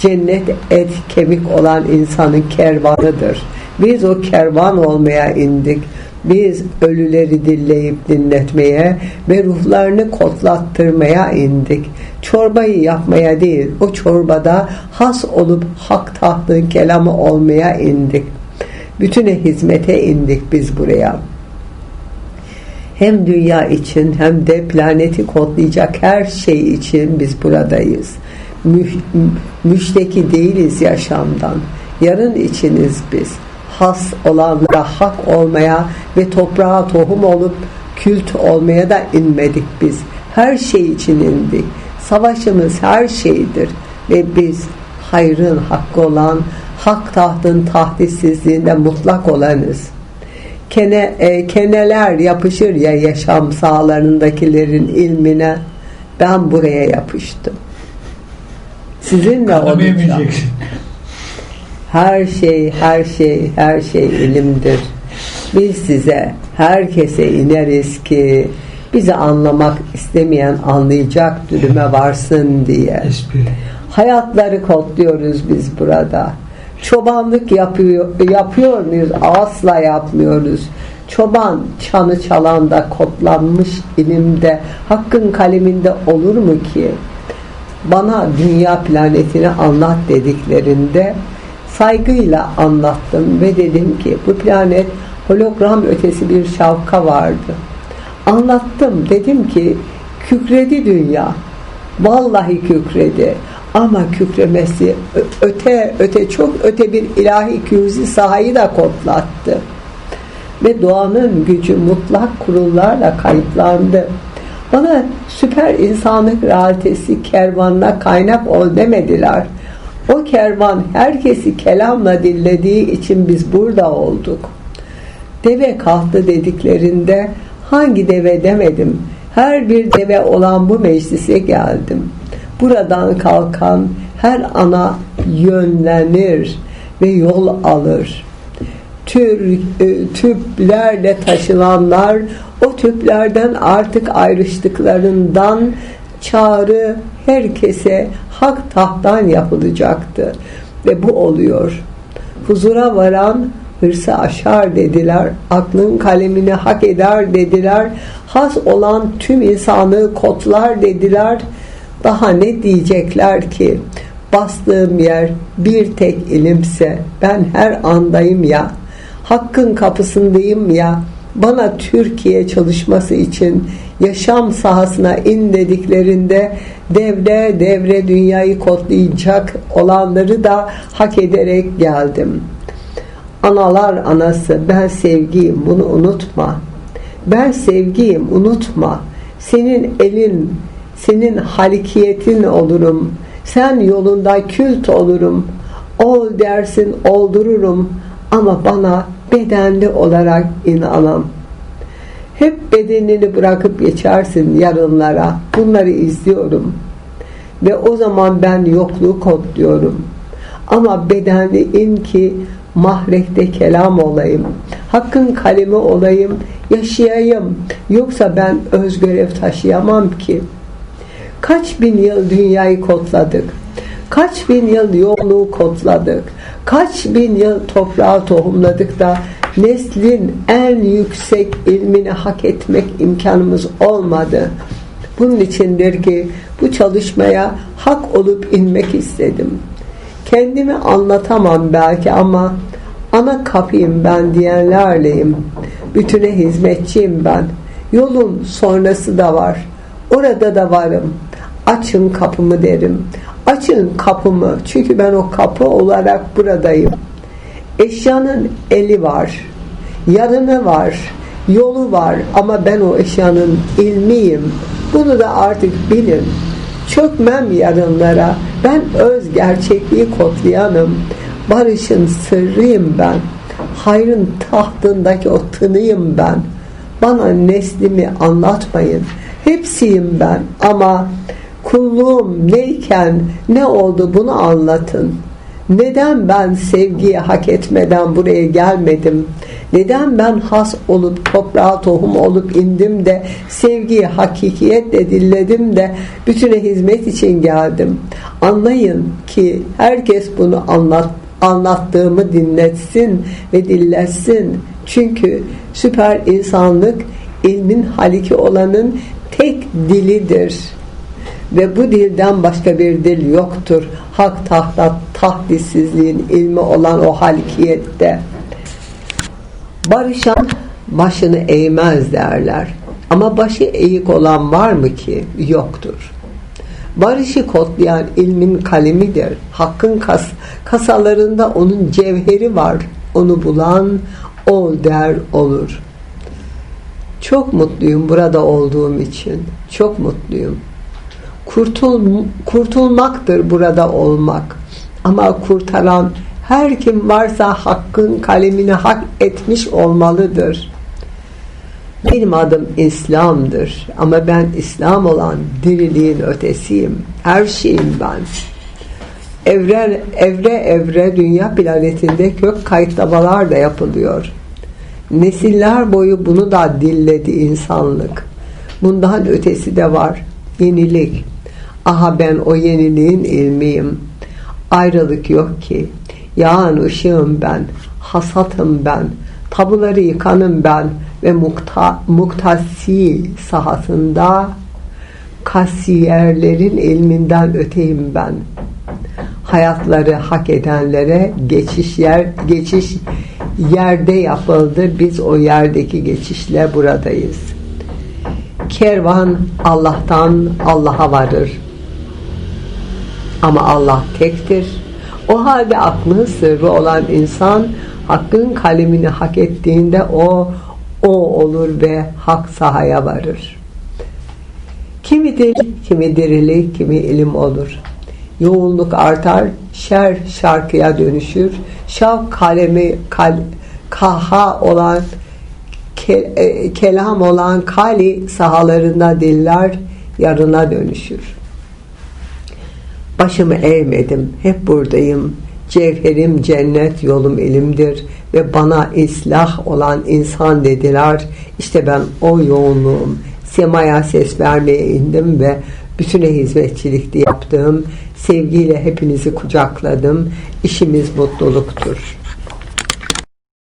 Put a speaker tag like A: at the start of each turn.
A: Cennet et kemik olan insanın kervanıdır. Biz o kervan olmaya indik. Biz ölüleri dilleyip dinletmeye ve ruhlarını kotlattırmaya indik. Çorbayı yapmaya değil, o çorbada has olup hak tahtın kelamı olmaya indik. Bütüne hizmete indik biz buraya. Hem dünya için hem de planeti kodlayacak her şey için biz buradayız. Mü, müşteki değiliz yaşamdan. Yarın içiniz biz has olanlara hak olmaya ve toprağa tohum olup kült olmaya da inmedik biz. Her şey için indik. Savaşımız her şeydir ve biz hayrın hakkı olan hak tahtın tahdissizliğinde mutlak olanız. Kene, e, keneler yapışır ya yaşam sahalarındakilerin ilmine ben buraya yapıştım. Sizinle olacağım. Her şey, her şey, her şey ilimdir. Biz size, herkese ineriz ki bizi anlamak istemeyen anlayacak dürüme varsın diye. Hayatları kodluyoruz biz burada. Çobanlık yapıyor, yapıyor muyuz? Asla yapmıyoruz. Çoban çanı çalanda kodlanmış ilimde hakkın kaleminde olur mu ki? Bana dünya planetini anlat dediklerinde saygıyla anlattım ve dedim ki bu planet hologram ötesi bir şavka vardı. Anlattım dedim ki kükredi dünya. Vallahi kükredi. Ama kükremesi öte öte çok öte bir ilahi kürzi sahayı da kodlattı. Ve doğanın gücü mutlak kurullarla kayıtlandı. Bana süper insanlık realitesi kervanına kaynak ol demediler. O kervan herkesi kelamla dillediği için biz burada olduk. Deve kalktı dediklerinde hangi deve demedim. Her bir deve olan bu meclise geldim. Buradan kalkan her ana yönlenir ve yol alır. Tür, e, tüplerle taşınanlar o tüplerden artık ayrıştıklarından çağrı herkese hak tahttan yapılacaktı. Ve bu oluyor. Huzura varan hırsı aşar dediler. Aklın kalemini hak eder dediler. Has olan tüm insanlığı kotlar dediler. Daha ne diyecekler ki? Bastığım yer bir tek ilimse ben her andayım ya. Hakkın kapısındayım ya. Bana Türkiye çalışması için yaşam sahasına in dediklerinde devre devre dünyayı kodlayacak olanları da hak ederek geldim. Analar anası ben sevgiyim bunu unutma. Ben sevgiyim unutma. Senin elin, senin halikiyetin olurum. Sen yolunda kült olurum. Ol dersin oldururum. Ama bana bedenli olarak inanam. Hep bedenini bırakıp geçersin yarınlara. Bunları izliyorum. Ve o zaman ben yokluğu kodluyorum. Ama bedenli in ki mahrekte kelam olayım. Hakkın kalemi olayım. Yaşayayım. Yoksa ben özgörev taşıyamam ki. Kaç bin yıl dünyayı kodladık. Kaç bin yıl yolluğu kodladık. Kaç bin yıl toprağı tohumladık da neslin en yüksek ilmini hak etmek imkanımız olmadı. Bunun içindir ki bu çalışmaya hak olup inmek istedim. Kendimi anlatamam belki ama ana kapıyım ben diyenlerleyim. Bütüne hizmetçiyim ben. Yolun sonrası da var. Orada da varım. Açın kapımı derim. Açın kapımı. Çünkü ben o kapı olarak buradayım. Eşyanın eli var. Yarını var. Yolu var. Ama ben o eşyanın ilmiyim. Bunu da artık bilin. Çökmem yarınlara. Ben öz gerçekliği kodlayanım. Barışın sırrıyım ben. Hayrın tahtındaki o tınıyım ben. Bana neslimi anlatmayın. Hepsiyim ben ama kulluğum neyken ne oldu bunu anlatın. Neden ben sevgiyi hak etmeden buraya gelmedim? Neden ben has olup toprağa tohum olup indim de sevgiyi hakikiyetle dilledim de bütüne hizmet için geldim. Anlayın ki herkes bunu anlat, anlattığımı dinletsin ve dilletsin. Çünkü süper insanlık ilmin haliki olanın tek dilidir. Ve bu dilden başka bir dil yoktur. Hak tahta tahdissizliğin ilmi olan o halikiyette. Barışan başını eğmez derler. Ama başı eğik olan var mı ki? Yoktur. Barışı kodlayan ilmin kalemidir. Hakkın kas, kasalarında onun cevheri var. Onu bulan o der olur. Çok mutluyum burada olduğum için. Çok mutluyum. Kurtul, kurtulmaktır burada olmak. Ama kurtaran her kim varsa hakkın kalemini hak etmiş olmalıdır. Benim adım İslam'dır ama ben İslam olan diriliğin ötesiyim. Her şeyim ben. Evren, evre evre dünya planetinde kök kayıtlamalar da yapılıyor. Nesiller boyu bunu da dilledi insanlık. Bundan ötesi de var. Yenilik. Aha ben o yeniliğin ilmiyim. Ayrılık yok ki. Yağan ışığım ben. Hasatım ben. Tabuları yıkanım ben. Ve mukta, muktasi sahasında kasiyerlerin ilminden öteyim ben. Hayatları hak edenlere geçiş yer geçiş yerde yapıldı. Biz o yerdeki geçişle buradayız. Kervan Allah'tan Allah'a varır. Ama Allah tektir. O halde aklın sırrı olan insan hakkın kalemini hak ettiğinde o o olur ve hak sahaya varır. Kimi dil, kimi dirilik, kimi ilim olur. Yoğunluk artar, şer şarkıya dönüşür. Şav kalemi kal, kaha olan ke, e, kelam olan kali sahalarında diller yarına dönüşür. Başımı eğmedim, hep buradayım. Cevherim cennet, yolum ilimdir ve bana islah olan insan dediler. İşte ben o yoğunluğum. Semaya ses vermeye indim ve bütüne hizmetçilikte yaptığım sevgiyle hepinizi kucakladım. İşimiz mutluluktur.